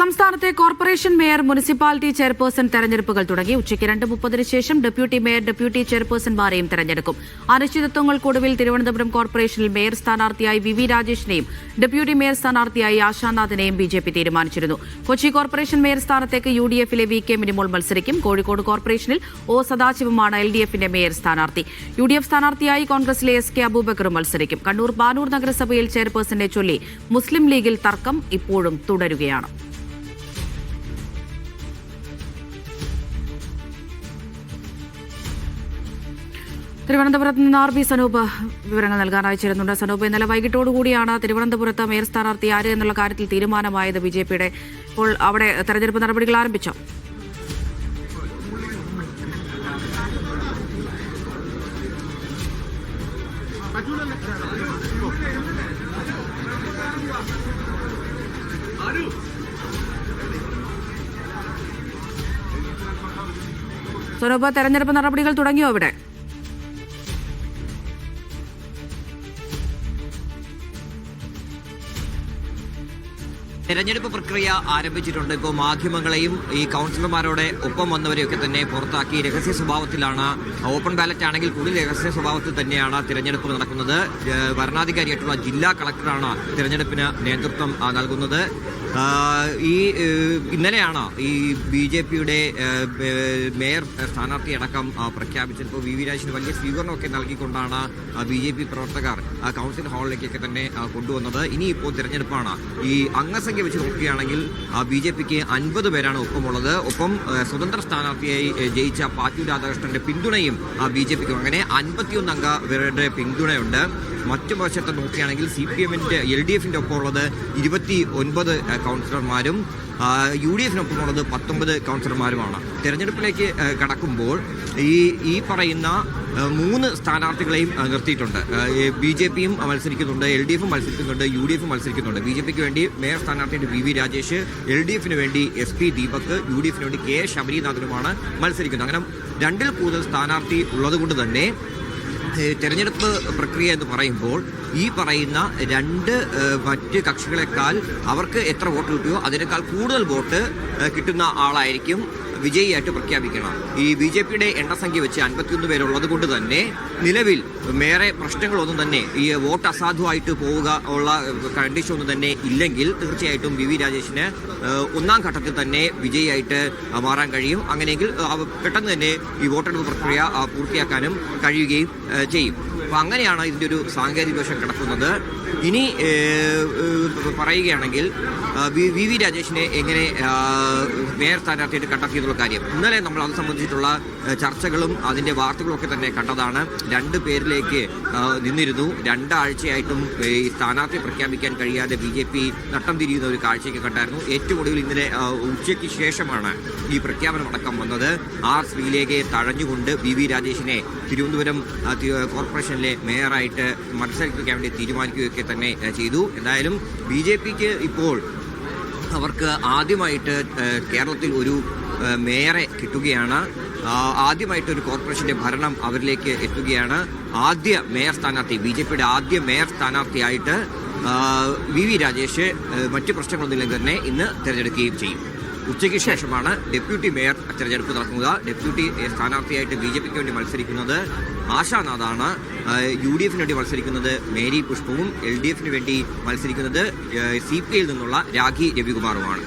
സംസ്ഥാനത്തെ corporation mayor municipality chairperson തെരഞ്ഞെടുപ്പുകൾ തുടങ്ങി. ഉച്ചയ്ക്ക് രണ്ട് മുപ്പതിന് ശേഷം ഡെപ്യൂട്ടി മേയർ ഡെപ്യൂട്ടി ചെയർപേഴ്സൺമാരെയും തെരഞ്ഞെടുക്കും. അനിശ്ചിതത്വങ്ങൾക്കൊടുവിൽ തിരുവനന്തപുരം കോർപ്പറേഷനിൽ മേയർ സ്ഥാനാർത്ഥിയായി വി വി രാജേഷിനെയും ഡെപ്യൂട്ടി മേയർ സ്ഥാനാർത്ഥിയായി ആശാനാഥിനെയും ബി ജെ പി തീരുമാനിച്ചിരുന്നു. കൊച്ചി കോർപ്പറേഷൻ മേയർ സ്ഥാനത്തേക്ക് യു ഡി എഫിലെ വി കെ മിനിമോൾ മത്സരിക്കും. കോഴിക്കോട് കോർപ്പറേഷനിൽ ഒ സദാശിവമാണ് എൽ ഡി എഫിന്റെ മേയർ സ്ഥാനാർത്ഥി. യു ഡി എഫ് സ്ഥാനാർത്ഥിയായി കോൺഗ്രസിലെ എസ് കെ അബൂബക്കറും മത്സരിക്കും. കണ്ണൂർ ബാനൂർ നഗരസഭയിൽ ചെയർപേഴ്സനെ ചൊല്ലി മുസ്ലിം ലീഗിൽ തർക്കം ഇപ്പോഴും തുടരുകയാണ്. തിരുവനന്തപുരത്ത് നിന്ന് ആർ ബി സനൂപ് വിവരങ്ങൾ നൽകാൻ അയച്ചിരുന്നുണ്ട്. സനൂപ് ഇന്നലെ വൈകിട്ടോടുകൂടിയാണ് തിരുവനന്തപുരത്ത് മേയർ സ്ഥാനാർത്ഥി ആര് എന്നുള്ള കാര്യത്തിൽ തീരുമാനമായത് ബി ജെ പിയുടെ ഇപ്പോൾ അവിടെ തെരഞ്ഞെടുപ്പ് നടപടികൾ ആരംഭിച്ചു? സ്വരൂപ തെരഞ്ഞെടുപ്പ് നടപടികൾ തുടങ്ങിയോ ഇവിടെ തെരഞ്ഞെടുപ്പ് പ്രക്രിയ ആരംഭിച്ചിട്ടുണ്ട്. ഇപ്പോൾ മാധ്യമങ്ങളെയും ഈ കൗൺസിലർമാരോടെ ഒപ്പം വന്നവരെയൊക്കെ തന്നെ പുറത്താക്കി രഹസ്യ സ്വഭാവത്തിലാണ്. ഓപ്പൺ ബാലറ്റ് ആണെങ്കിൽ കൂടി രഹസ്യ സ്വഭാവത്തിൽ തന്നെയാണ് തിരഞ്ഞെടുപ്പ് നടക്കുന്നത്. ഭരണാധികാരിയായിട്ടുള്ള ജില്ലാ കളക്ടറാണ് തിരഞ്ഞെടുപ്പിന് നേതൃത്വം നൽകുന്നത്. ഈ ഇന്നലെയാണോ ഈ ബി ജെ പിയുടെ മേയർ സ്ഥാനാർത്ഥി അടക്കം പ്രഖ്യാപിച്ചപ്പോൾ വി വി രാജന് വലിയ സ്വീകരണമൊക്കെ നൽകിക്കൊണ്ടാണ് ബി ജെ പി പ്രവർത്തകർ കൗൺസിൽ ഹാളിലേക്കൊക്കെ തന്നെ കൊണ്ടുവന്നത്. ഇനിയിപ്പോൾ തിരഞ്ഞെടുപ്പാണ്. ഈ അംഗസംഖ്യ വെച്ച് നോക്കുകയാണെങ്കിൽ ബി ജെ പിക്ക് അൻപത് പേരാണ് ഒപ്പമുള്ളത്. ഒപ്പം സ്വതന്ത്ര സ്ഥാനാർത്ഥിയായി ജയിച്ച പാറ്റു രാധാകൃഷ്ണന്റെ പിന്തുണയും ബി ജെ പിക്കും അങ്ങനെ അൻപത്തിയൊന്ന് അംഗ പേരുടെ പിന്തുണയുണ്ട്. മറ്റു വശത്ത് നോക്കുകയാണെങ്കിൽ സി പി എമ്മിന്റെ എൽ ഡി എഫിന്റെ ഒപ്പമുള്ളത് ഇരുപത്തി ഒൻപത് കൗൺസിലർമാരും യു ഡി എഫിനൊപ്പമുള്ളത് പത്തൊമ്പത് കൗൺസിലർമാരുമാണ്. തെരഞ്ഞെടുപ്പിലേക്ക് കടക്കുമ്പോൾ ഈ ഈ പറയുന്ന മൂന്ന് സ്ഥാനാർത്ഥികളെയും നിർത്തിയിട്ടുണ്ട്. ബി ജെ പിയും മത്സരിക്കുന്നുണ്ട് എൽ ഡി എഫും മത്സരിക്കുന്നുണ്ട് യു ഡി എഫും മത്സരിക്കുന്നുണ്ട്. ബി ജെ പിക്ക് വേണ്ടി മേയർ സ്ഥാനാർത്ഥിയുടെ V V Rajesh L D എഫിന് വേണ്ടി S P Deepak U D എഫിന് വേണ്ടി കെ ശബരിനാഥനുമാണ് മത്സരിക്കുന്നത്. അങ്ങനെ രണ്ടിൽ കൂടുതൽ സ്ഥാനാർത്ഥി ഉള്ളതുകൊണ്ട് തന്നെ തെരഞ്ഞെടുപ്പ് പ്രക്രിയ എന്ന് പറയുമ്പോൾ ഈ പറയുന്ന രണ്ട് മറ്റ് കക്ഷികളെക്കാൾ അവർക്ക് എത്ര വോട്ട് കിട്ടിയോ അതിനേക്കാൾ കൂടുതൽ വോട്ട് കിട്ടുന്ന ആളായിരിക്കും വിജയിയായിട്ട് പ്രഖ്യാപിക്കണം. ഈ ബി ജെ പിയുടെ എണ്ണസംഖ്യ വെച്ച് അൻപത്തിയൊന്ന് പേരുള്ളത് കൊണ്ട് തന്നെ നിലവിൽ വേറെ പ്രശ്നങ്ങളൊന്നും തന്നെ ഈ വോട്ട് അസാധുവായിട്ട് പോവുക ഉള്ള കണ്ടീഷൻ ഒന്നും തന്നെ ഇല്ലെങ്കിൽ തീർച്ചയായിട്ടും വി വി രാജേഷിന് ഒന്നാം ഘട്ടത്തിൽ തന്നെ വിജയിയായിട്ട് മാറാൻ കഴിയും. അങ്ങനെയെങ്കിൽ പെട്ടെന്ന് തന്നെ ഈ വോട്ടെടുപ്പ് പ്രക്രിയ പൂർത്തിയാക്കാനും കഴിയുകയും ചെയ്യും. അപ്പൊ അങ്ങനെയാണ് ഇതിന്റെ ഒരു സാങ്കേതിക വശം കിടക്കുന്നത്. ഇനി പറയുകയാണെങ്കിൽ വി വി രാജേഷിനെ എങ്ങനെ മേയർ സ്ഥാനാർത്ഥിയായിട്ട് കണ്ടെത്തിയെന്നുള്ള കാര്യം. ഇന്നലെ നമ്മൾ അത് സംബന്ധിച്ചിട്ടുള്ള ചർച്ചകളും അതിന്റെ വാർത്തകളും ഒക്കെ തന്നെ കണ്ടതാണ്. രണ്ട് പേരിലേക്ക് നിന്നിരുന്നു. രണ്ടാഴ്ചയായിട്ടും ഈ സ്ഥാനാർത്ഥി പ്രഖ്യാപിക്കാൻ കഴിയാതെ ബി ജെ പി നട്ടം തിരിയുന്ന ഒരു കാഴ്ചയൊക്കെ കണ്ടായിരുന്നു. ഏറ്റവും ഒടുവിൽ ഇന്നലെ ഉച്ചയ്ക്ക് ശേഷമാണ് ഈ പ്രഖ്യാപനം അടക്കം വന്നത്. ആർ ശ്രീലേഖയെ തഴഞ്ഞുകൊണ്ട് വി വി രാജേഷിനെ തിരുവനന്തപുരം ആ, കോർപ്പറേഷനിലെ മേയറായിട്ട് മത്സരിപ്പിക്കാൻ വേണ്ടി തീരുമാനിക്കുകയൊക്കെ തന്നെ ചെയ്തു. എന്തായാലും ബി ജെ പിക്ക് ഇപ്പോൾ അവർക്ക് ആദ്യമായിട്ട് കേരളത്തിൽ ഒരു മേയറെ കിട്ടുകയാണ്. ആദ്യമായിട്ട് ഒരു കോർപ്പറേഷന്റെ ഭരണം അവരിലേക്ക് എത്തുകയാണ്. ആദ്യ മേയർ സ്ഥാനാർത്ഥി ബി ജെ പിയുടെ ആദ്യ മേയർ സ്ഥാനാർത്ഥിയായിട്ട് വി വി രാജേഷ് മറ്റ് പ്രശ്നങ്ങളൊന്നുമില്ലെങ്കിൽ തന്നെ ഇന്ന് തിരഞ്ഞെടുക്കുകയും ചെയ്യും. ഉച്ചയ്ക്ക് ശേഷമാണ് ഡെപ്യൂട്ടി മേയർ തെരഞ്ഞെടുപ്പ് നടക്കുന്നത്. ഡെപ്യൂട്ടി സ്ഥാനാർത്ഥിയായിട്ട് ബി ജെ പിക്ക് വേണ്ടി മത്സരിക്കുന്നത് ആശാനാഥാണ്. യു ഡി എഫിന് വേണ്ടി മത്സരിക്കുന്നത് മേരി പുഷ്പവും എൽ ഡി എഫിന് വേണ്ടി മത്സരിക്കുന്നത് സി പി ഐയിൽ നിന്നുള്ള രാഖി രവികുമാറുമാണ്.